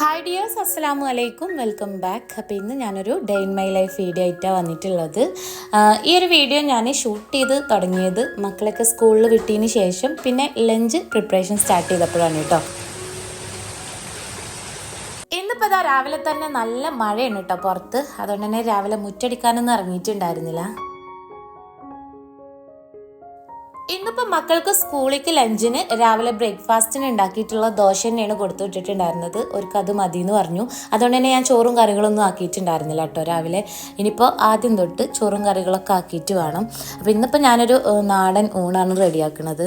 Hi dears അസ്സലാമു അലൈക്കും welcome back അപ്പോൾ ഇന്ന് ഞാനൊരു day in my life video ആയിട്ടാണ് വന്നിട്ടുള്ളത്. ഈ ഒരു വീഡിയോ ഞാൻ ഷൂട്ട് ചെയ്ത് തുടങ്ങിയത് മക്കളൊക്കെ സ്കൂളിൽ വിട്ടതിന് ശേഷം പിന്നെ ലഞ്ച് പ്രിപ്പറേഷൻ സ്റ്റാർട്ട് ചെയ്തപ്പോഴാണ് കേട്ടോ. ഇന്നിപ്പോൾ ഇതാ രാവിലെ തന്നെ നല്ല മഴയാണ് കേട്ടോ പുറത്ത്. അതുകൊണ്ട് തന്നെ രാവിലെ മുറ്റടിക്കാനൊന്നും ഇറങ്ങിയിട്ടുണ്ടായിരുന്നില്ല. മക്കൾക്ക് സ്കൂളിലേക്ക് ലഞ്ചിന് രാവിലെ ബ്രേക്ക്ഫാസ്റ്റിന് ഉണ്ടാക്കിയിട്ടുള്ള ദോശ തന്നെയാണ് കൊടുത്തു വിട്ടിട്ടുണ്ടായിരുന്നത്. അത് മതി എന്ന് പറഞ്ഞു. അതുകൊണ്ട് തന്നെ ഞാൻ ചോറും കറികളൊന്നും ആക്കിയിട്ടുണ്ടായിരുന്നില്ല കേട്ടോ രാവിലെ. ഇനിയിപ്പോൾ ആദ്യം തൊട്ട് ചോറും കറികളൊക്കെ ആക്കിയിട്ട് വേണം. അപ്പോൾ ഇന്നിപ്പോൾ ഞാനൊരു നാടൻ ഊണാണ് റെഡിയാക്കുന്നത്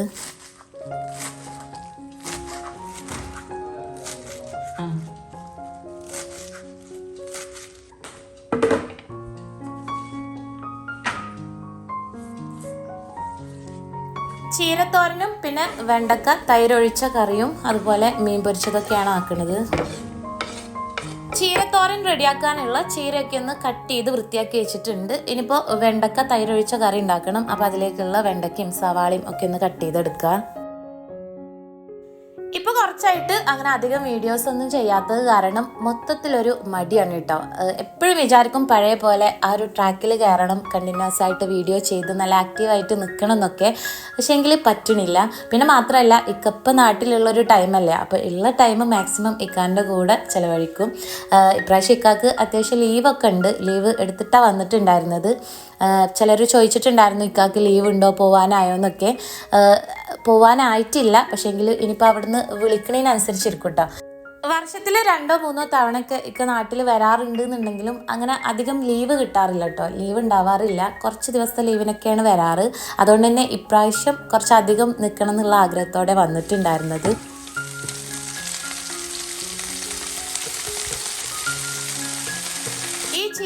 ചീരത്തോരനും പിന്നെ വെണ്ടക്ക തൈരൊഴിച്ച കറിയും അതുപോലെ മീൻ പൊരിച്ചതൊക്കെയാണ് ആക്കുന്നത്. ചീരത്തോരൻ റെഡിയാക്കാനുള്ള ചീരയൊക്കെ ഒന്ന് കട്ട് ചെയ്ത് വൃത്തിയാക്കി വെച്ചിട്ടുണ്ട്. ഇനിയിപ്പോൾ വെണ്ടക്ക തൈരൊഴിച്ച കറി ഉണ്ടാക്കണം. അപ്പോൾ അതിലേക്കുള്ള വെണ്ടക്കയും സവാളയും ഒക്കെ ഒന്ന് കട്ട് ചെയ്തെടുക്കുക കുറച്ചായിട്ട് അങ്ങനെ അധികം വീഡിയോസ് ഒന്നും ചെയ്യാത്തത് കാരണം മൊത്തത്തിലൊരു മടിയാണ് കേട്ടോ. എപ്പോഴും വിചാരിക്കും പഴയ പോലെ ആ ഒരു ട്രാക്കിൽ കയറണം കണ്ടിന്യൂസ് ആയിട്ട് വീഡിയോ ചെയ്ത് നല്ല ആക്റ്റീവായിട്ട് നിൽക്കണം എന്നൊക്കെ. പക്ഷേ എങ്കിൽ പറ്റണില്ല പിന്നെ മാത്രമല്ല ഇക്കപ്പം നാട്ടിലുള്ളൊരു ടൈമല്ലേ അപ്പോൾ ഉള്ള ടൈം മാക്സിമം ഇക്കാന്റെ കൂടെ ചിലവഴിക്കും. ഇപ്രാവശ്യം ഇക്കാക്ക് അത്യാവശ്യം ലീവൊക്കെ ഉണ്ട്. ലീവ് എടുത്തിട്ടാണ് വന്നിട്ടുണ്ടായിരുന്നത്. ചിലർ ചോദിച്ചിട്ടുണ്ടായിരുന്നു ഇക്കാക്ക് ലീവ് ഉണ്ടോ പോകാനായോ എന്നൊക്കെ. പോവാനായിട്ടില്ല. പക്ഷേങ്കിൽ ഇനിയിപ്പോൾ അവിടുന്ന് വിളിക്കണതിനനുസരിച്ചിരിക്കും കേട്ടോ വർഷത്തിൽ രണ്ടോ മൂന്നോ തവണയൊക്കെ ഇപ്പം നാട്ടിൽ വരാറുണ്ട് എന്നുണ്ടെങ്കിലും അങ്ങനെ അധികം ലീവ് കിട്ടാറില്ല കേട്ടോ ലീവ് ഉണ്ടാവാറില്ല. കുറച്ച് ദിവസത്തെ ലീവിനൊക്കെയാണ് വരാറ്. അതുകൊണ്ട് തന്നെ ഇപ്രാവശ്യം കുറച്ചധികം നിൽക്കണം എന്നുള്ള ആഗ്രഹത്തോടെ വന്നിട്ടുണ്ടായിരുന്നത്.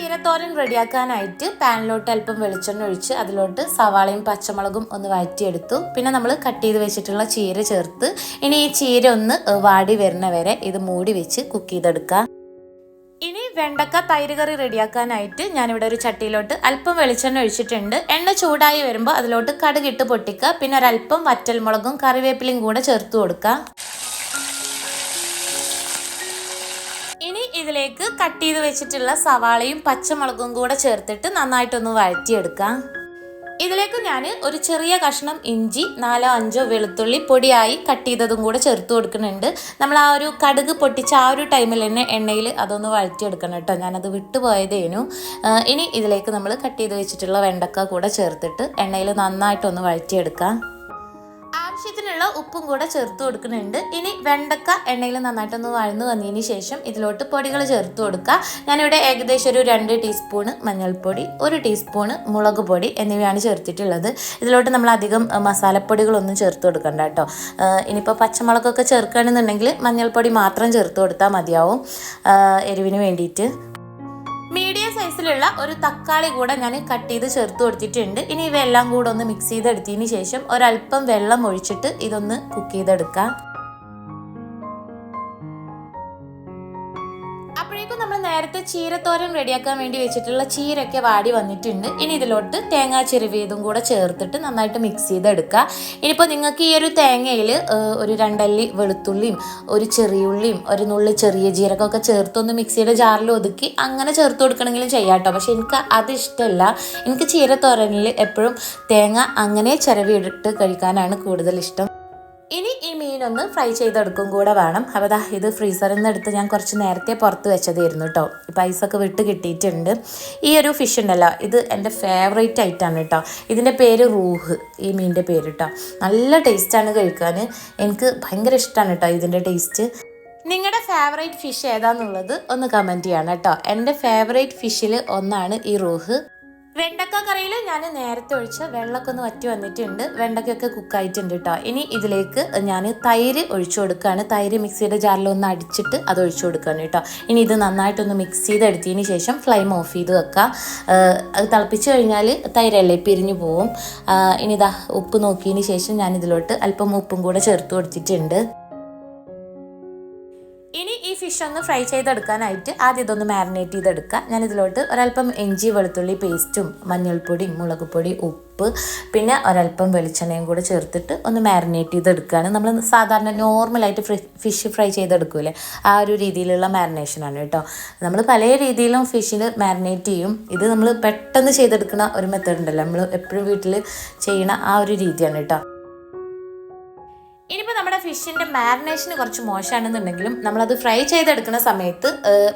ചീരത്തോരൻ റെഡിയാക്കാനായിട്ട് പാനിലോട്ട് അല്പം വെളിച്ചെണ്ണ ഒഴിച്ച് അതിലോട്ട് സവാളയും പച്ചമുളകും ഒന്ന് വഴറ്റിയെടുത്തു. പിന്നെ നമ്മൾ കട്ട് ചെയ്ത് വെച്ചിട്ടുള്ള ചീര ചേർത്ത് ഇനി ഈ ചീര ഒന്ന് വാടി വരുന്ന വരെ ഇത് മൂടി വെച്ച് കുക്ക് ചെയ്തെടുക്കാം. ഇനി വെണ്ടക്ക തൈര് കറി റെഡിയാക്കാനായിട്ട് ഞാനിവിടെ ഒരു ചട്ടിയിലോട്ട് അല്പം വെളിച്ചെണ്ണ ഒഴിച്ചിട്ടുണ്ട്. എണ്ണ ചൂടായി വരുമ്പോൾ അതിലോട്ട് കടുകിട്ട് പൊട്ടിക്കുക. പിന്നെ ഒരല്പം വറ്റൽമുളകും കറിവേപ്പിലയും കൂടെ ചേർത്ത് കൊടുക്കുക ഇതിലേക്ക് കട്ട് ചെയ്ത് വെച്ചിട്ടുള്ള സവാളയും പച്ചമുളകും കൂടെ ചേർത്തിട്ട് നന്നായിട്ടൊന്ന് വഴറ്റിയെടുക്കാം. ഇതിലേക്ക് ഞാൻ ഒരു ചെറിയ കഷ്ണം ഇഞ്ചി നാലോ അഞ്ചോ വെളുത്തുള്ളി പൊടിയായി കട്ട് ചെയ്തതും കൂടെ ചേർത്ത് കൊടുക്കുന്നുണ്ട്. നമ്മൾ ആ ഒരു കടുക് പൊട്ടിച്ച ആ ഒരു ടൈമിൽ തന്നെ എണ്ണയിൽ അതൊന്ന് വഴറ്റിയെടുക്കണം കേട്ടോ. ഞാനത് വിട്ടുപോയതേനു ഇനി ഇതിലേക്ക് നമ്മൾ കട്ട് ചെയ്ത് വെച്ചിട്ടുള്ള വെണ്ടക്ക കൂടെ ചേർത്തിട്ട് എണ്ണയിൽ നന്നായിട്ടൊന്ന് വഴറ്റിയെടുക്കാം. ആവശ്യത്തിനുള്ള ഉപ്പും കൂടെ ചേർത്ത് കൊടുക്കുന്നുണ്ട്. ഇനി വെണ്ടക്ക എണ്ണയിൽ നന്നായിട്ടൊന്ന് വഴന്നു വന്നതിന് ശേഷം ഇതിലോട്ട് പൊടികൾ ചേർത്ത് കൊടുക്കുക. ഞാനിവിടെ ഏകദേശം ഒരു രണ്ട് ടീസ്പൂണ് മഞ്ഞൾപ്പൊടി ഒരു ടീസ്പൂണ് മുളക് പൊടി എന്നിവയാണ് ചേർത്തിട്ടുള്ളത്. ഇതിലോട്ട് നമ്മൾ അധികം മസാലപ്പൊടികളൊന്നും ചേർത്ത് കൊടുക്കണ്ട കേട്ടോ. ഇനിയിപ്പോൾ പച്ചമുളകൊക്കെ ചേർക്കുകയാണെന്നുണ്ടെങ്കിൽ മഞ്ഞൾപ്പൊടി മാത്രം ചേർത്ത് കൊടുത്താൽ മതിയാവും. എരിവിന് വേണ്ടിയിട്ട്. മീഡിയം സൈസിലുള്ള ഒരു തക്കാളി കൂടെ ഞാൻ കട്ട് ചെയ്ത് ചേർത്ത് കൊടുത്തിട്ടുണ്ട്. ഇനി ഇവയെല്ലാം കൂടെ ഒന്ന് മിക്സ് ചെയ്തെടുത്തതിന് ശേഷം ഒരല്പം വെള്ളം ഒഴിച്ചിട്ട് ഇതൊന്ന് കുക്ക് ചെയ്തെടുക്കാം. നേരത്തെ ചീരത്തോരൻ റെഡിയാക്കാൻ വേണ്ടി വെച്ചിട്ടുള്ള ചീരൊക്കെ വാടി വന്നിട്ടുണ്ട്. ഇനി ഇതിലോട്ട് തേങ്ങാ ചിരവിയതും കൂടെ ചേർത്തിട്ട് നന്നായിട്ട് മിക്സ് ചെയ്തെടുക്കുക. ഇനിയിപ്പോൾ നിങ്ങൾക്ക് ഈ ഒരു തേങ്ങയിൽ ഒരു രണ്ടല്ലി വെളുത്തുള്ളിയും ഒരു ചെറിയുള്ളിയും ഒരു നുള്ളി ചെറിയ ജീരകമൊക്കെ ചേർത്തൊന്ന് മിക്സിയുടെ ജാറിൽ ഒതുക്കി അങ്ങനെ ചേർത്ത് കൊടുക്കണമെങ്കിലും ചെയ്യാം പക്ഷെ എനിക്ക് അത് ഇഷ്ടമല്ല. എനിക്ക് ചീരത്തോരനിൽ എപ്പോഴും തേങ്ങ അങ്ങനെ ചിരവിയിട്ട് കഴിക്കാനാണ് കൂടുതൽ ഇഷ്ടം. ഇനി ഈ മീനൊന്ന് ഫ്രൈ ചെയ്തെടുക്കും കൂടെ വേണം. അപ്പോൾ ഇത് ഫ്രീസറിൽ നിന്ന് എടുത്ത് ഞാൻ കുറച്ച് നേരത്തെ പുറത്ത് വെച്ചതായിരുന്നു കേട്ടോ ഇപ്പം ഐസൊക്കെ വിട്ട് കിട്ടിയിട്ടുണ്ട്. ഈ ഒരു ഫിഷ് ഉണ്ടല്ലോ ഇത് എന്റെ ഫേവറേറ്റ് ആയിട്ടാണ് കേട്ടോ ഇതിന്റെ പേര് റൂഹ് ഈ മീനിന്റെ പേര് കേട്ടോ നല്ല ടേസ്റ്റാണ് കഴിക്കാൻ. എനിക്ക് ഭയങ്കര ഇഷ്ടമാണ് കേട്ടോ ഇതിന്റെ ടേസ്റ്റ് നിങ്ങളുടെ ഫേവറേറ്റ് ഫിഷ് ഏതാന്നുള്ളത് ഒന്ന് കമന്റ് ചെയ്യണം കേട്ടോ എന്റെ ഫേവറേറ്റ് ഫിഷിൽ ഒന്നാണ് ഈ റൂഹ്. വെണ്ടക്ക കറിയിൽ ഞാൻ നേരത്തെ ഒഴിച്ച് വെള്ളമൊക്കെ ഒന്ന് വറ്റി വന്നിട്ടുണ്ട്. വെണ്ടക്കൊക്കെ കുക്കായിട്ടുണ്ട് കേട്ടോ ഇനി ഇതിലേക്ക് ഞാൻ തൈര് ഒഴിച്ചു കൊടുക്കുകയാണ് തൈര് മിക്സിയുടെ ജാറിൽ ഒന്ന് അടിച്ചിട്ട് അത് ഒഴിച്ചു കൊടുക്കുകയാണ് കേട്ടോ ഇനി ഇത് നന്നായിട്ടൊന്ന് മിക്സ് ചെയ്തെടുത്തതിന് ശേഷം ഫ്ലെയിം ഓഫ് ചെയ്ത് വെക്കുക അത് തിളപ്പിച്ച് കഴിഞ്ഞാൽ തൈരല്ലേ പിരിഞ്ഞു പോവും. ഇനി ഇതാ ഉപ്പ് നോക്കിയതിന് ശേഷം ഞാൻ ഇതിലോട്ട് അല്പം ഉപ്പും കൂടെ ചേർത്ത് കൊടുത്തിട്ടുണ്ട്. ഇനി ഈ ഫിഷ് ഒന്ന് ഫ്രൈ ചെയ്തെടുക്കാനായിട്ട് ആദ്യം ഇതൊന്ന് മാരിനേറ്റ് ചെയ്തെടുക്കുക. ഞാൻ ഇതിലോട്ട് ഒരല്പം ഇഞ്ചി വെളുത്തുള്ളി പേസ്റ്റും മഞ്ഞൾപ്പൊടിയും മുളക് പൊടി ഉപ്പ് പിന്നെ ഒരല്പം വെളിച്ചെണ്ണയും കൂടെ ചേർത്തിട്ട് ഒന്ന് മാരിനേറ്റ് ചെയ്തെടുക്കുകയാണ്. നമ്മൾ സാധാരണ നോർമലായിട്ട് ഫിഷ് ഫ്രൈ ചെയ്തെടുക്കൂലേ ആ ഒരു രീതിയിലുള്ള മാരിനേഷനാണ് കേട്ടോ. നമ്മൾ പല രീതിയിലും ഫിഷിൽ മാരിനേറ്റ് ചെയ്യും. ഇത് നമ്മൾ പെട്ടെന്ന് ചെയ്തെടുക്കുന്ന ഒരു മെത്തേഡ് ഉണ്ടല്ലോ. നമ്മൾ എപ്പോഴും വീട്ടിൽ ചെയ്യണ ആ ഒരു രീതിയാണ് കേട്ടോ. ഇനിയിപ്പോൾ നമ്മുടെ ഫിഷിന്റെ മാരിനേഷന് കുറച്ച് മോശമാണെന്നുണ്ടെങ്കിലും നമ്മളത് ഫ്രൈ ചെയ്തെടുക്കുന്ന സമയത്ത്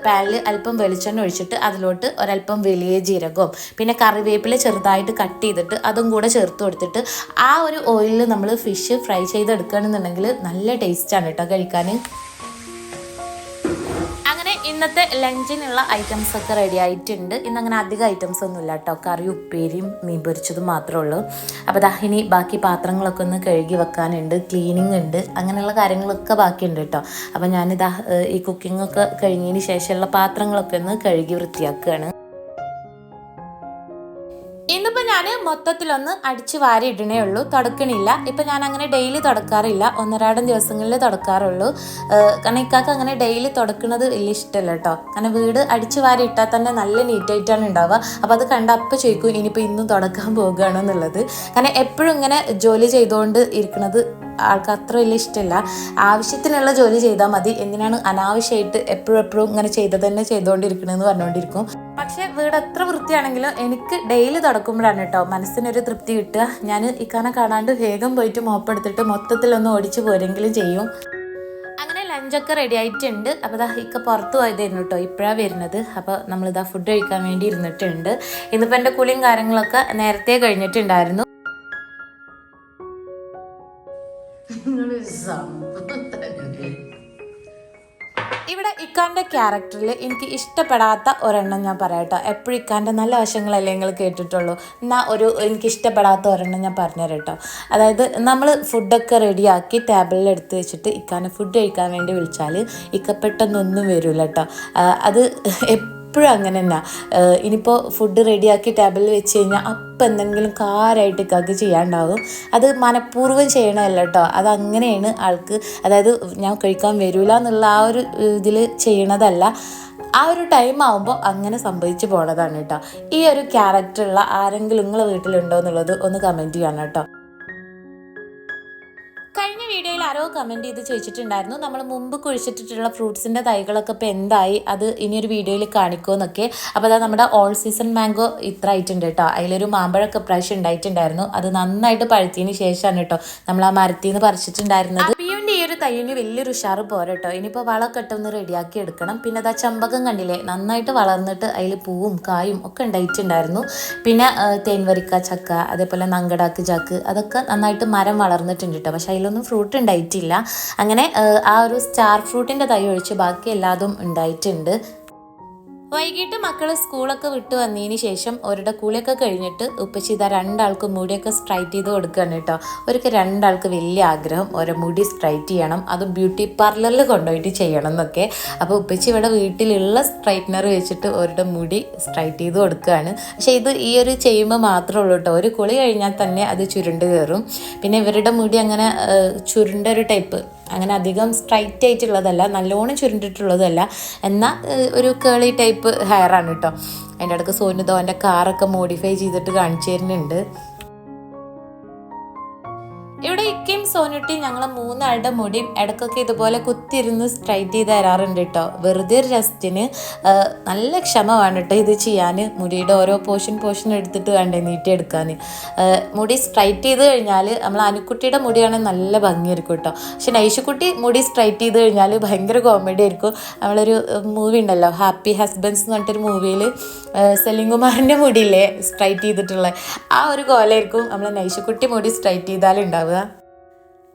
പാനിൽ അല്പം വെളിച്ചെണ്ണ ഒഴിച്ചിട്ട് അതിലോട്ട് ഒരല്പം വലിയ ജീരകവും പിന്നെ കറിവേപ്പില ചെറുതായിട്ട് കട്ട് ചെയ്തിട്ട് അതും കൂടെ ചേർത്ത് കൊടുത്തിട്ട് ആ ഒരു ഓയിലിൽ നമ്മൾ ഫിഷ് ഫ്രൈ ചെയ്തെടുക്കുകയാണെന്നുണ്ടെങ്കിൽ നല്ല ടേസ്റ്റാണ് കേട്ടോ കഴിക്കാൻ ഇന്നത്തെ ലഞ്ചിനുള്ള ഐറ്റംസ് ഒക്കെ റെഡി ആയിട്ടുണ്ട്. ഇന്ന് അങ്ങനെ അധികം ഐറ്റംസ് ഒന്നും ഇല്ല കേട്ടോ കറി ഉപ്പേരിയും മീൻ പൊരിച്ചതും മാത്രമേ ഉള്ളൂ. അപ്പോൾ ദാ ഇനി ബാക്കി പാത്രങ്ങളൊക്കെ ഒന്ന് കഴുകി വെക്കാനുണ്ട്. ക്ലീനിങ് ഉണ്ട്. അങ്ങനെയുള്ള കാര്യങ്ങളൊക്കെ ബാക്കിയുണ്ട് കേട്ടോ അപ്പോൾ ഞാനിതാ ഈ കുക്കിംഗ് ഒക്കെ കഴിഞ്ഞതിന് ശേഷമുള്ള പാത്രങ്ങളൊക്കെ ഒന്ന് കഴുകി വൃത്തിയാക്കുകയാണ് ഇന്നിപ്പോൾ ഞാൻ മൊത്തത്തിലൊന്ന് അടിച്ച് വാരി ഇടണേ ഉള്ളൂ. തുടക്കണില്ല. ഇപ്പം ഞാൻ അങ്ങനെ ഡെയിലി തുടക്കാറില്ല. ഒന്നരാടം ദിവസങ്ങളിൽ തുടക്കാറുള്ളൂ. കാരണം ഇക്കാക്ക് അങ്ങനെ ഡെയിലി തുടക്കുന്നത് വലിയ ഇഷ്ടമല്ല കേട്ടോ കാരണം വീട് അടിച്ച് വാരി ഇട്ടാൽ തന്നെ നല്ല നീറ്റായിട്ടാണ് ഉണ്ടാവുക അപ്പോൾ അത് കണ്ട അപ്പം ചോദിക്കും ഇനിയിപ്പോൾ ഇന്നും തുടക്കാൻ പോകുകയാണെന്നുള്ളത് കാരണം എപ്പോഴും ഇങ്ങനെ ജോലി ചെയ്തുകൊണ്ട് ഇരിക്കുന്നത് ആൾക്ക് അത്ര വലിയ ഇഷ്ടമില്ല ആവശ്യത്തിനുള്ള ജോലി ചെയ്താൽ മതി. എന്തിനാണ് അനാവശ്യമായിട്ട് എപ്പോഴും എപ്പോഴും ഇങ്ങനെ ചെയ്തത് തന്നെ ചെയ്തുകൊണ്ടിരിക്കണമെന്ന് പറഞ്ഞുകൊണ്ടിരിക്കും. പക്ഷേ വീട് എത്ര വൃത്തിയാണെങ്കിലും എനിക്ക് ഡെയിലി തുടക്കുമ്പോഴാണ് കേട്ടോ മനസ്സിനൊരു തൃപ്തി കിട്ടുക. ഞാൻ ഇക്കാനെ കാണാണ്ട് വേഗം പോയിട്ട് മോപ്പെടുത്തിട്ട് മൊത്തത്തിലൊന്ന് ഓടിച്ചു പോരെങ്കിലും ചെയ്യും. അങ്ങനെ ലഞ്ചൊക്കെ റെഡി ആയിട്ടുണ്ട്. അപ്പോൾ ഇതാ ഇക്ക പുറത്ത് പോയതായിരുന്നു കേട്ടോ. ഇപ്പോഴാണ് വരുന്നത്. അപ്പോൾ നമ്മളിതാ ഫുഡ് കഴിക്കാൻ വേണ്ടി ഇരുന്നിട്ടുണ്ട്. ഇന്നിപ്പോൾ എന്റെ കുളിയും കാര്യങ്ങളൊക്കെ നേരത്തെ കഴിഞ്ഞിട്ടുണ്ടായിരുന്നു. ഇവിടെ ഇക്കാന്റെ ക്യാരക്ടറിൽ എനിക്ക് ഇഷ്ടപ്പെടാത്ത ഒരെണ്ണം ഞാൻ പറയട്ടോ എപ്പോഴും ഇക്കാന്റെ നല്ല വശങ്ങളല്ലേ നിങ്ങൾ കേട്ടിട്ടുള്ളൂ. എന്നാൽ ഒരു എനിക്ക് ഇഷ്ടപ്പെടാത്ത ഒരെണ്ണം ഞാൻ പറഞ്ഞുതരാം കേട്ടോ. അതായത് നമ്മൾ ഫുഡൊക്കെ റെഡിയാക്കി ടേബിളിൽ എടുത്ത് വെച്ചിട്ട് ഇക്കാനെ ഫുഡ് കഴിക്കാൻ വേണ്ടി വിളിച്ചാൽ ഇക്ക പെട്ടെന്നൊന്നും വരില്ല കേട്ടോ. അത് എപ്പോഴും അങ്ങനെ തന്നെ ഇനിയിപ്പോൾ ഫുഡ് റെഡിയാക്കി ടേബിളിൽ വെച്ച് കഴിഞ്ഞാൽ അപ്പം എന്തെങ്കിലും കാരായിട്ട് ഇക്കാക്ക് ചെയ്യാണ്ടാവും അത് മനഃപൂർവം ചെയ്യണമല്ല കേട്ടോ അത് അങ്ങനെയാണ് ആൾക്ക് അതായത് ഞാൻ കഴിക്കാൻ വരില്ല എന്നുള്ള ആ ഒരു ഇതിൽ ചെയ്യണതല്ല. ആ ഒരു ടൈം ആകുമ്പോൾ അങ്ങനെ സംഭവിച്ചു പോണതാണ് കേട്ടോ ഈ ഒരു ക്യാരക്ടറുള്ള ആരെങ്കിലും നിങ്ങളെ വീട്ടിലുണ്ടോ എന്നുള്ളത് ഒന്ന് കമന്റ് ചെയ്യണം കേട്ടോ വീഡിയോയിൽ ആരോ കമന്റ് ചെയ്ത് ചോദിച്ചിട്ടുണ്ടായിരുന്നു. നമ്മൾ മുമ്പ് കുഴിച്ചിട്ടിട്ടുള്ള ഫ്രൂട്ട്സിന്റെ തൈകളൊക്കെ ഇപ്പോൾ എന്തായി? അത് ഇനിയൊരു വീഡിയോയിൽ കാണിക്കുമെന്നൊക്കെ. അപ്പോൾ അതാ നമ്മുടെ ഓൾ സീസൺ മാംഗോ ഇത്ര ആയിട്ടുണ്ട് കേട്ടോ. അതിലൊരു മാമ്പഴമൊക്കെ പ്രാവശ്യം ഉണ്ടായിട്ടുണ്ടായിരുന്നു. അത് നന്നായിട്ട് പഴുത്തിന് ശേഷമാണ് കേട്ടോ നമ്മൾ ആ മരത്തിൽ നിന്ന് പറിച്ചിട്ടുണ്ടായിരുന്നത്. അപ്പിയുണ്ട് ഈ ഒരു തൈയിന് വലിയൊരു ഉഷാറ് പോരാ കേട്ടോ. ഇനിയിപ്പോൾ വളക്കെട്ട ഒന്ന് റെഡിയാക്കി എടുക്കണം. പിന്നെ അതാ ചമ്പകം കണ്ടില്ലേ? നന്നായിട്ട് വളർന്നിട്ട് അതിൽ പൂവും കായും ഒക്കെ ഉണ്ടായിട്ടുണ്ടായിരുന്നു. പിന്നെ തേൻവരിക്ക ചക്ക അതേപോലെ നങ്കടാക്ക് ചാക്ക് അതൊക്കെ നന്നായിട്ട് മരം വളർന്നിട്ടുണ്ട് കേട്ടോ. പക്ഷേ അതിലൊന്നും ഉണ്ടായിട്ടില്ല. അങ്ങനെ ആ ഒരു സ്റ്റാർ ഫ്രൂട്ടിന്റെ തൈ ഒഴിച്ച് ബാക്കി എല്ലാതും ഉണ്ടായിട്ടുണ്ട്. വൈകിട്ട് മക്കൾ സ്കൂളൊക്കെ വിട്ട് വന്നതിന് ശേഷം അവരുടെ കുളിയൊക്കെ കഴിഞ്ഞിട്ട് ഉപ്പച്ചി ഇതാ രണ്ടാൾക്കും മുടിയൊക്കെ സ്ട്രൈറ്റ് ചെയ്ത് കൊടുക്കുകയാണ് കേട്ടോ. അവർക്ക് രണ്ടാൾക്ക് വലിയ ആഗ്രഹം ഓരോ മുടി സ്ട്രൈറ്റ് ചെയ്യണം അത് ബ്യൂട്ടി പാർലറിൽ കൊണ്ടുപോയിട്ട് ചെയ്യണം എന്നൊക്കെ. അപ്പോൾ ഉപ്പച്ചി ഇവിടെ വീട്ടിലുള്ള സ്ട്രൈറ്റ്നർ വെച്ചിട്ട് അവരുടെ മുടി സ്ട്രൈറ്റ് ചെയ്ത് കൊടുക്കുകയാണ്. പക്ഷേ ഇത് ഈ ഒരു ചെയ്യുമ്പോൾ മാത്രമേ ഉള്ളൂ കേട്ടോ. ഒരു കുളി കഴിഞ്ഞാൽ തന്നെ അത് ചുരുണ്ട് കയറും. പിന്നെ ഇവരുടെ മുടി അങ്ങനെ ചുരുണ്ട ഒരു ടൈപ്പ് അങ്ങനെ അധികം സ്ട്രൈറ്റ് ആയിട്ടുള്ളതല്ല നല്ലോണം ചുരുണ്ടിട്ടുള്ളതല്ല. എന്നാൽ ഒരു കേളി ടൈപ്പ് ഹെയർ ആണ് കേട്ടോ അതിന്റെ ഇടയ്ക്ക് സോനു ധോന്റെ കാറൊക്കെ മോഡിഫൈ ചെയ്തിട്ട് കാണിച്ചു തരുന്നുണ്ട്. ഇക്കയും സോനുട്ടി ഞങ്ങൾ മൂന്നാളുടെ മുടിയും ഇടയ്ക്കൊക്കെ ഇതുപോലെ കുത്തിരുന്ന് സ്ട്രൈറ്റ് ചെയ്ത് തരാറുണ്ട് കേട്ടോ വെറുതെ ഒരു രസത്തിന് നല്ല ക്ഷമ വേണം കേട്ടോ ഇത് ചെയ്യാൻ മുടിയുടെ ഓരോ പോർഷൻ പോർഷൻ എടുത്തിട്ട് വേണ്ടേ നീട്ടിയെടുക്കാൻ മുടി സ്ട്രൈറ്റ് ചെയ്ത് കഴിഞ്ഞാൽ നമ്മൾ അനുക്കുട്ടിയുടെ മുടിയാണെങ്കിൽ നല്ല ഭംഗിയായിരിക്കും കേട്ടോ പക്ഷെ നൈഷുക്കുട്ടി മുടി സ്ട്രൈറ്റ് ചെയ്ത് കഴിഞ്ഞാൽ ഭയങ്കര കോമഡി ആയിരിക്കും. നമ്മളൊരു മൂവി ഉണ്ടല്ലോ ഹാപ്പി ഹസ്ബൻഡ്സ് എന്ന് പറഞ്ഞിട്ടൊരു മൂവിയിൽ സെലിംകുമാറിന്റെ മുടിയില്ലേ സ്ട്രൈറ്റ് ചെയ്തിട്ടുള്ള ആ ഒരു കോലായിരിക്കും നമ്മൾ നൈഷുക്കുട്ടി മുടി സ്ട്രൈറ്റ് ചെയ്താലുണ്ടാവുക.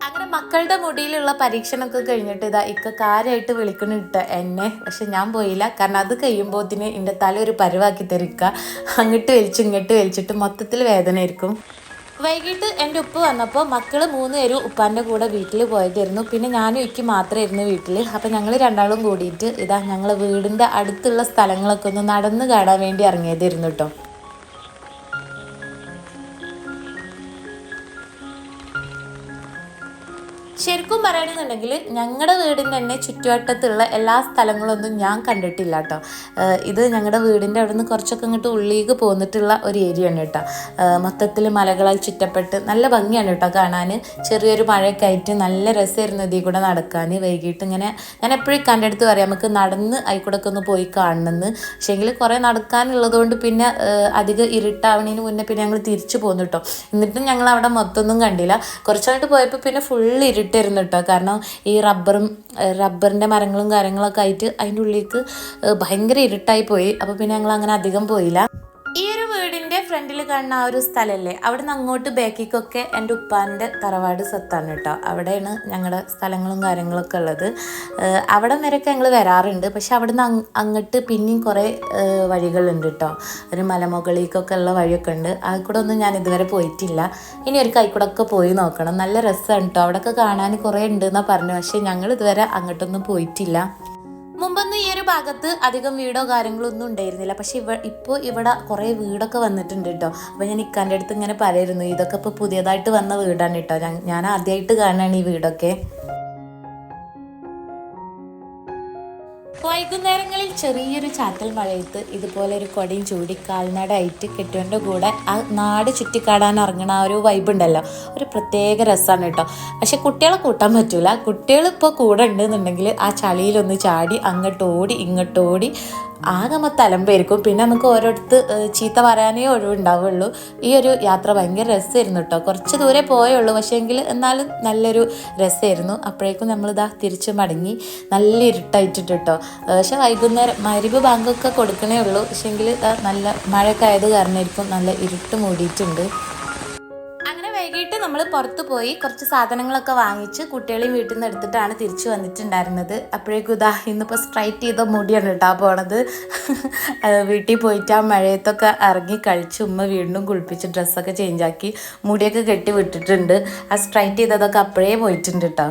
അങ്ങനെ മക്കളുടെ മുടിയിലുള്ള പരീക്ഷണമൊക്കെ കഴിഞ്ഞിട്ട് ഇതാ ഇക്ക കാര്യമായിട്ട് വിളിക്കണിട്ട് എന്നെ. പക്ഷെ ഞാൻ പോയില്ല. കാരണം അത് കഴിയുമ്പോത്തിന് എന്റെ തല ഒരു പരുവാക്കി തരിക്ക അങ്ങോട്ട് വലിച്ചു ഇങ്ങോട്ട് വലിച്ചിട്ട് മൊത്തത്തിൽ വേദനയായിരിക്കും വൈകിട്ട് എന്റെ ഉപ്പ് വന്നപ്പോൾ മക്കൾ മൂന്ന് പേരും ഉപ്പാന്റെ കൂടെ വീട്ടിൽ പോയതായിരുന്നു. പിന്നെ ഞാനും ഇക്ക് മാത്രമായിരുന്നു വീട്ടിൽ അപ്പം ഞങ്ങൾ രണ്ടാളും കൂടിയിട്ട് ഇതാ ഞങ്ങൾ വീടിന്റെ അടുത്തുള്ള സ്ഥലങ്ങളൊക്കെ ഒന്ന് നടന്ന് കാണാൻ വേണ്ടി ഇറങ്ങിയതായിരുന്നു കേട്ടോ എന്നുണ്ടെങ്കിൽ ഞങ്ങളുടെ വീടിന്റെ തന്നെ ചുറ്റുവട്ടത്തുള്ള എല്ലാ സ്ഥലങ്ങളൊന്നും ഞാൻ കണ്ടിട്ടില്ല കേട്ടോ. ഇത് ഞങ്ങളുടെ വീടിന്റെ അവിടെ നിന്ന് കുറച്ചൊക്കെ ഇങ്ങോട്ട് ഉള്ളിലേക്ക് പോന്നിട്ടുള്ള ഒരു ഏരിയ ആണ് കേട്ടോ. മൊത്തത്തിൽ മലകളാൽ ചുറ്റപ്പെട്ട് നല്ല ഭംഗിയാണ് കേട്ടോ കാണാൻ. ചെറിയൊരു മഴയൊക്കെ ആയിട്ട് നല്ല രസമായിരുന്നു ഇതിൽ കൂടെ നടക്കാൻ. വൈകിട്ട് ഇങ്ങനെ ഞാൻ എപ്പോഴും കണ്ടെടുത്ത് പറയാം നമുക്ക് നടന്ന് ആയിക്കൂടെ ഒന്ന് പോയി കാണണമെന്ന് പക്ഷേങ്കിൽ കുറേ നടക്കാനുള്ളതുകൊണ്ട് പിന്നെ അധികം ഇരുട്ടാവണതിന് മുന്നേ പിന്നെ ഞങ്ങൾ തിരിച്ചു പോന്നു കേട്ടോ. എന്നിട്ടും ഞങ്ങൾ അവിടെ മൊത്തമൊന്നും കണ്ടില്ല. കുറച്ചായിട്ട് പോയപ്പോൾ പിന്നെ ഫുൾ ഇരുട്ടായിരുന്നു കേട്ടോ. കാരണം ഈ റബ്ബറും റബ്ബറിന്റെ മരങ്ങളും കാര്യങ്ങളൊക്കെ ആയിട്ട് അതിന്റെ ഉള്ളിലേക്ക് ഭയങ്കര ഇരുട്ടായി പോയി. അപ്പോൾ പിന്നെ ഞങ്ങൾ അങ്ങനെ അധികം പോയില്ല. ഈ ഒരു വീടിന്റെ ഫ്രണ്ടിൽ കാണുന്ന ആ ഒരു സ്ഥലമല്ലേ നിന്ന് അങ്ങോട്ട് ബേക്കിക്കൊക്കെ എന്റെ ഉപ്പാന്റെ തറവാട് സ്വത്താണ് കേട്ടോ. അവിടെയാണ് ഞങ്ങളുടെ സ്ഥലങ്ങളും കാര്യങ്ങളൊക്കെ ഉള്ളത്. അവിടെ വരെയൊക്കെ ഞങ്ങൾ വരാറുണ്ട്. പക്ഷെ അവിടെ നിന്ന് അങ്ങോട്ട് പിന്നെയും കുറേ വഴികളുണ്ട് കേട്ടോ. ഒരു മലമുകളിലേക്കൊക്കെ ഉള്ള വഴിയൊക്കെ ഉണ്ട്. അത് കൂടെ ഒന്നും ഞാൻ ഇതുവരെ പോയിട്ടില്ല. ഇനി ഒരു കൈക്കൂടെ ഒക്കെ പോയി നോക്കണം. നല്ല രസമാണ് കേട്ടോ. അവിടെയൊക്കെ കാണാൻ കുറേ ഉണ്ടെന്നാണ് പറഞ്ഞു പക്ഷേ ഞങ്ങൾ ഇതുവരെ അങ്ങോട്ടൊന്നും പോയിട്ടില്ല. മുമ്പൊന്നും ഈ ഒരു ഭാഗത്ത് അധികം വീടോ കാര്യങ്ങളോ ഒന്നും ഉണ്ടായിരുന്നില്ല. പക്ഷെ ഇവ ഇപ്പോൾ ഇവിടെ കുറേ വീടൊക്കെ വന്നിട്ടുണ്ട് കേട്ടോ. അപ്പോൾ ഞാൻ ഇക്കാന്റെ അടുത്ത് ഇങ്ങനെ പറയായിരുന്നു ഇതൊക്കെ ഇപ്പോൾ പുതിയതായിട്ട് വന്ന വീടാണ് കേട്ടോ. ഞാൻ ആദ്യമായിട്ട് കാണുകയാണ് ഈ വീടൊക്കെ. വൈകുന്നേരങ്ങളിൽ ചെറിയൊരു ചാറ്റൽ മഴയത്ത് ഇതുപോലെ ഒരു കൊടയും ചൂടി കാൽനടയായിട്ട് കെട്ടുവന്റെ കൂടെ ആ നാട് ചുറ്റിക്കാടാൻ ഇറങ്ങണ ആ ഒരു വൈബ് ഉണ്ടല്ലോ. ഒരു പ്രത്യേക രസമാണ് കേട്ടോ. പക്ഷെ കുട്ടികളെ കൂട്ടാൻ പറ്റൂല. കുട്ടികൾ ഇപ്പോൾ കൂടെ ഉണ്ടെന്നുണ്ടെങ്കിൽ ആ ചളിയിലൊന്ന് ചാടി അങ്ങോട്ടോടി ഇങ്ങോട്ടോടി ആകെ നമ്മൾ തലമ്പേരിക്കും പിന്നെ നമുക്ക് ഓരോരുത്ത് ചീത്ത പറയാനേ ഒഴിവുണ്ടാവുള്ളൂ. ഈ ഒരു യാത്ര ഭയങ്കര രസമായിരുന്നു കേട്ടോ കുറച്ച് ദൂരെ പോയേ പോയുള്ളൂ പക്ഷേങ്കിൽ എന്നാലും നല്ലൊരു രസമായിരുന്നു. അപ്പോഴേക്കും നമ്മളിതാ തിരിച്ച് മടങ്ങി നല്ല ഇരുട്ടായിട്ടിട്ട് കേട്ടോ പക്ഷേ പക്ഷെ വൈകുന്നേരം മരിവ് ബാങ്കൊക്കെ കൊടുക്കണേ ഉള്ളൂ. പക്ഷേങ്കിൽ നല്ല മഴയൊക്കെ ആയത് കാരണമായിരിക്കും നല്ല ഇരുട്ട് മൂടിയിട്ടുണ്ട്. നമ്മൾ പുറത്ത് പോയി കുറച്ച് സാധനങ്ങളൊക്കെ വാങ്ങിച്ച് കുട്ടികളെയും വീട്ടിൽ നിന്ന് എടുത്തിട്ടാണ് തിരിച്ചു വന്നിട്ടുണ്ടായിരുന്നത്. അപ്പോഴേക്കും ഇതാ ഇന്നിപ്പോൾ സ്ട്രൈറ്റ് ചെയ്ത മുടിയാണ് കേട്ടോ പോണത്. വീട്ടിൽ പോയിട്ട് ആ മഴയത്തൊക്കെ ഇറങ്ങി കഴിച്ച് ഉമ്മ വീണ്ടും കുളിപ്പിച്ച് ഡ്രസ്സൊക്കെ ചേഞ്ച് ആക്കി മുടിയൊക്കെ കെട്ടി വിട്ടിട്ടുണ്ട്. ആ സ്ട്രൈറ്റ് ചെയ്തതൊക്കെ അപ്പോഴേ പോയിട്ടുണ്ട് കേട്ടോ.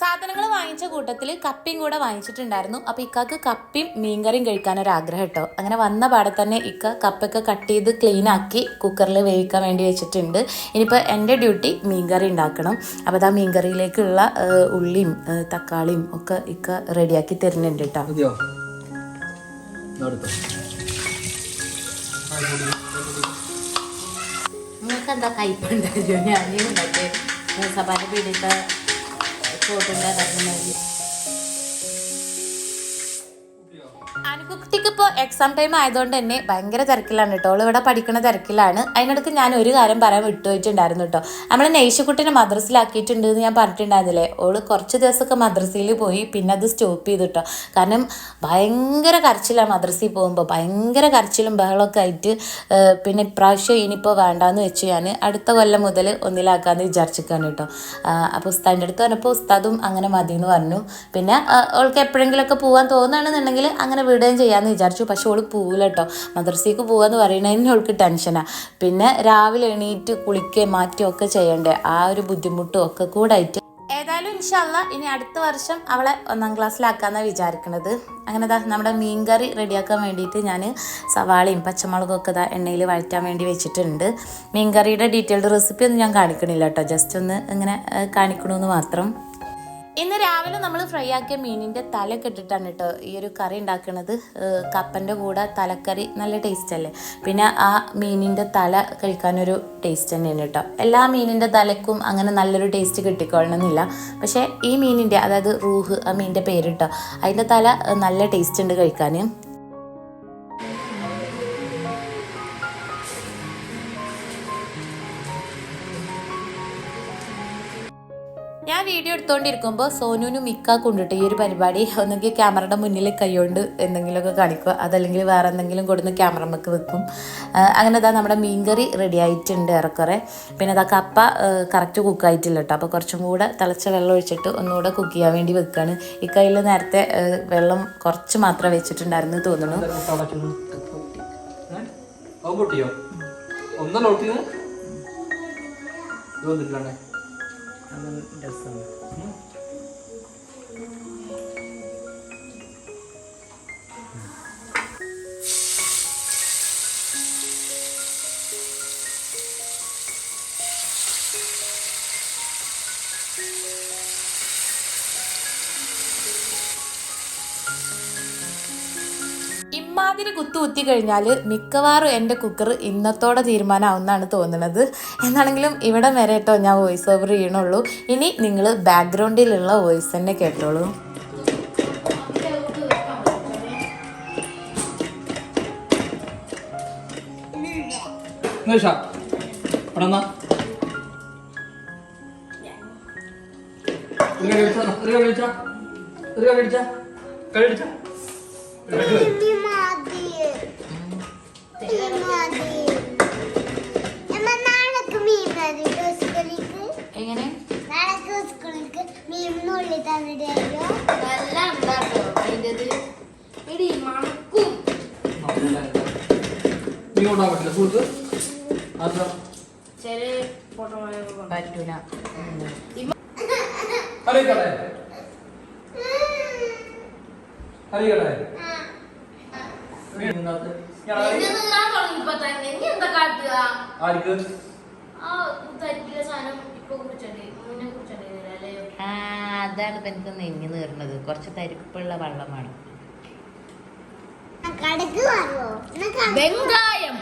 സാധനങ്ങൾ വാങ്ങിച്ച കൂട്ടത്തിൽ കപ്പിയും കൂടെ വാങ്ങിച്ചിട്ടുണ്ടായിരുന്നു. അപ്പോൾ ഇക്കാക്ക് കപ്പിയും മീൻകറിയും കഴിക്കാൻ ഒരു ആഗ്രഹം കേട്ടോ അങ്ങനെ വന്ന പാടെ തന്നെ ഇക്ക കപ്പൊക്കെ കട്ട് ചെയ്ത് ക്ലീൻ ആക്കി കുക്കറിൽ വേവിക്കാൻ വേണ്ടി വെച്ചിട്ടുണ്ട്. ഇനിയിപ്പോൾ എന്റെ ഡ്യൂട്ടി മീൻകറി ഉണ്ടാക്കണം. അപ്പോൾ അതാ മീൻകറിയിലേക്കുള്ള ഉള്ളിയും തക്കാളിയും ഒക്കെ ഇക്ക റെഡിയാക്കി തരുന്നുണ്ട് കേട്ടോ നിങ്ങൾക്ക് എന്താ കയ്പുണ്ടായിരുന്നു ഞാൻ ഉണ്ടാക്കിയത്. 我准备买什么衣服？ഇപ്പോൾ എക്സാം ടൈം ആയതുകൊണ്ട് തന്നെ ഭയങ്കര തിരക്കിലാണ് കേട്ടോ അവൾ ഇവിടെ പഠിക്കുന്ന തിരക്കിലാണ്. അതിനിടയ്ക്ക് ഞാൻ ഒരു കാര്യം പറയാൻ വിട്ടുപോയിട്ടുണ്ടായിരുന്നു കേട്ടോ നമ്മൾ നെയ്ഷുക്കുട്ടിനെ മദ്രസിലാക്കിയിട്ടുണ്ട് എന്ന് ഞാൻ പറഞ്ഞിട്ടുണ്ടായിരുന്നില്ലേ? ഓൾ കുറച്ച് ദിവസമൊക്കെ മദ്രസയിൽ പോയി പിന്നെ അത് സ്റ്റോപ്പ് ചെയ്തു കേട്ടോ കാരണം ഭയങ്കര കരച്ചിലാണ് മദ്രസയിൽ പോകുമ്പോൾ ഭയങ്കര കരച്ചിലും ബഹളമൊക്കെ ആയിട്ട് പിന്നെ ഇപ്രാവശ്യം ഇനിയിപ്പോൾ വേണ്ടാന്ന് വെച്ച് ഞാൻ അടുത്ത കൊല്ലം മുതൽ ഒന്നിലാക്കാമെന്ന് വിചാരിച്ചിരിക്കാണ് കേട്ടോ അപ്പോൾ ഉസ്താദിന്റെ അടുത്ത് പറഞ്ഞപ്പോൾ ഉസ്താദും അങ്ങനെ മതി എന്ന് പറഞ്ഞു. പിന്നെ അവൾക്ക് എപ്പോഴെങ്കിലുമൊക്കെ പോകാൻ തോന്നുകയാണെന്നുണ്ടെങ്കിൽ അങ്ങനെ വിടുകയും ചെയ്യാമെന്ന് വിചാരിച്ചു. പക്ഷെ ഓൾ പോവില്ല കേട്ടോ മദ്രസയ്ക്ക് പോകാന്ന് പറയുന്നതിന് ഓൾക്ക് ടെൻഷനാണ് പിന്നെ രാവിലെ എണീറ്റ് കുളിക്കുകയും മാറ്റുകയും ഒക്കെ ചെയ്യണ്ടേ. ആ ഒരു ബുദ്ധിമുട്ടും ഒക്കെ കൂടെ ആയിട്ട് ഏതായാലും ഇൻഷല്ല ഇനി അടുത്ത വർഷം അവളെ ഒന്നാം ക്ലാസ്സിലാക്കാന്നാണ് വിചാരിക്കുന്നത് അങ്ങനെ ദാ നമ്മുടെ മീൻകറി റെഡിയാക്കാൻ വേണ്ടിയിട്ട് ഞാൻ സവാളയും പച്ചമുളകും ഒക്കെ ദാ എണ്ണയിൽ വഴറ്റാൻ വേണ്ടി വെച്ചിട്ടുണ്ട്. മീൻകറിയുടെ ഡീറ്റെയിൽഡ് റെസിപ്പി ഒന്നും ഞാൻ കാണിക്കണില്ല കേട്ടോ ജസ്റ്റ് ഒന്ന് ഇങ്ങനെ കാണിക്കണമെന്ന് മാത്രം. ഇന്ന് രാവിലെ നമ്മൾ ഫ്രൈ ആക്കിയ മീനിന്റെ തലയൊക്കെ ഇട്ടിട്ടാണ് കേട്ടോ ഈ ഒരു കറി ഉണ്ടാക്കുന്നത് കപ്പന്റെ കൂടെ തലക്കറി നല്ല ടേസ്റ്റ് അല്ലേ? പിന്നെ ആ മീനിന്റെ തല കഴിക്കാനൊരു ടേസ്റ്റ് തന്നെയാണ് കേട്ടോ. എല്ലാ മീനിന്റെ തലക്കും അങ്ങനെ നല്ലൊരു ടേസ്റ്റ് കിട്ടിക്കൊള്ളണമെന്നില്ല പക്ഷേ ഈ മീനിന്റെ അതായത് റൂഹ് ആ മീനിന്റെ പേര് കേട്ടോ. അതിന്റെ തല നല്ല ടേസ്റ്റ് ഉണ്ട് കഴിക്കാൻ വീഡിയോ എടുത്തുകൊണ്ടിരിക്കുമ്പോൾ സോനുവിനും മിക്ക കൊണ്ടിട്ട് ഈ ഒരു പരിപാടി. ഒന്നെങ്കിൽ ക്യാമറയുടെ മുന്നിൽ കൈകൊണ്ട് എന്തെങ്കിലുമൊക്കെ കാണിക്കുക. അതല്ലെങ്കിൽ വേറെ എന്തെങ്കിലും കൊടുന്ന് ക്യാമറമ്മക്ക് വെക്കും. അങ്ങനെ അതാ നമ്മുടെ മീൻകറി റെഡി ആയിട്ടുണ്ട് ഏറെക്കുറെ. പിന്നെ അതാ കപ്പ കറക്റ്റ് കുക്കായിട്ടില്ല കേട്ടോ അപ്പോൾ കുറച്ചും കൂടെ തിളച്ച വെള്ളം ഒഴിച്ചിട്ട് ഒന്നുകൂടെ കുക്ക് ചെയ്യാൻ വേണ്ടി വെക്കുകയാണ് ഈ കയ്യിൽ നേരത്തെ വെള്ളം കുറച്ച് മാത്രം വെച്ചിട്ടുണ്ടായിരുന്നു തോന്നുന്നു. ഒന്നല്ല naman dasam. Hmm? കുത്തു കുത്തി കഴിഞ്ഞാൽ മിക്കവാറും എന്റെ കുക്കർ ഇന്നത്തോടെ തീരുമാനമാവുമെന്നാണ് തോന്നുന്നത്. എന്നാണെങ്കിലും ഇവിടെ വരെ കേട്ടോ ഞാൻ വോയിസ് ഓവർ ചെയ്യണുള്ളൂ. ഇനി നിങ്ങൾ ബാക്ക്ഗ്രൗണ്ടിലുള്ള വോയിസ് തന്നെ കേട്ടോളൂ. ഇവിടെ എന്നാ എങ്ങനെ? നല്ല ഉണ്ടാട്ടോ അതിന്റെത്? എടി മണക്കും. നീ കൊണ്ടുപോകാൻ പറ്റില്ല. സുഹൃത്ത് അതാ ചില ഫോട്ടോ പറ്റൂല അറിയിക്കട്ടെ അറിയിക്കട്ടെ ഇതിനകത്ത് ഞാൻ തുടങ്ങിയപ്പോ തന്നെ ഇനി എന്താ കാട്ടുക ആർക്ക് ആ തരിക്കില്ല സാധനം ഇപ്പൊ കുറിച്ചണ്ടേ മുന്നേ കുറിച്ചണ്ടേ അല്ലേ ആ അതാണ് തനിക്ക് എനിക്ക് നെഞ്ഞു നേറുന്നത് കുറച്ച് തരിപ്പുള്ള വെള്ളമാണ് വെങ്കായം.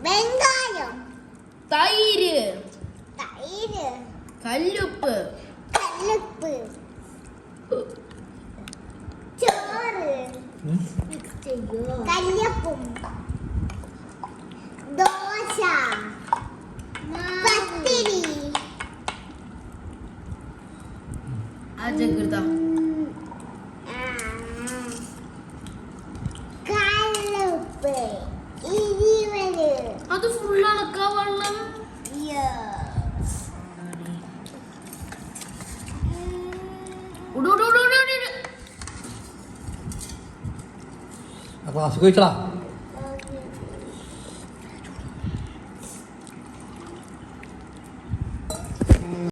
വെങ്കായം. തൈര്. തൈര്. കല്ലുപ്പ്. കല്ലുപ്പ്. ചോറ്. കല്യപ്പും ദോശ. ഇരുവര് അത് ഫുൾ അളക്കാ വെള്ളം Yes. ഉടു